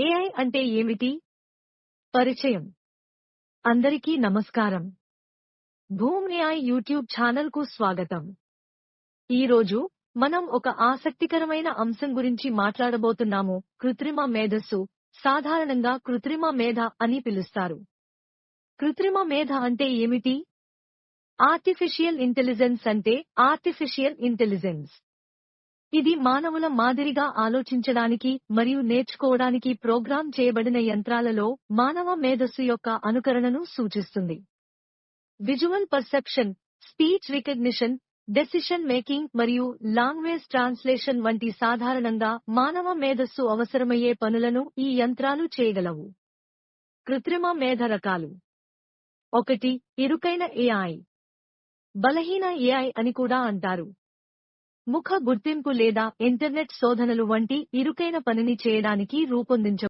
AI అంటే ఏమిటి? పరిచయం. అందరికీ నమస్కారం. భూమ్ ఏఐ యూట్యూబ్ ఛానల్కు స్వాగతం. ఈ రోజు మనం ఒక ఆసక్తికరమైన అంశం గురించి మాట్లాడబోతున్నాము. కృత్రిమ మేధస్సు సాధారణంగా కృత్రిమ మేధ అని పిలుస్తారు. కృత్రిమ మేధ అంటే ఏమిటి? ఆర్టిఫిషియల్ ఇంటెలిజెన్స్ అంటే ఆర్టిఫిషియల్ ఇంటెలిజెన్స్. ఇది మానవుల మాదిరిగా ఆలోచించడానికి మరియు నేర్చుకోవడానికి ప్రోగ్రామ్ చేయబడిన యంత్రాలలో మానవ మేధస్సు యొక్క అనుకరణను సూచిస్తుంది. Visual perception speech recognition decision making మరియు లాంగ్వేజ్ ట్రాన్స్లేషన్ వంటి సాధారణంగా మానవ మేధస్సు అవసరమయ్యే పనులను ఈ యంత్రాలు చేయగలవు. కృత్రిమ మేధ రకాలు. ఒకటి ఇరుకైన ఏఐ బలహీన ఏఐ అని కూడా అంటారు. ముఖ గుర్తింపు లేదా ఇంటర్నెట్ శోధనలు వంటి ఇరుకైన పనిని చేయడానికి రూపొందించబడింది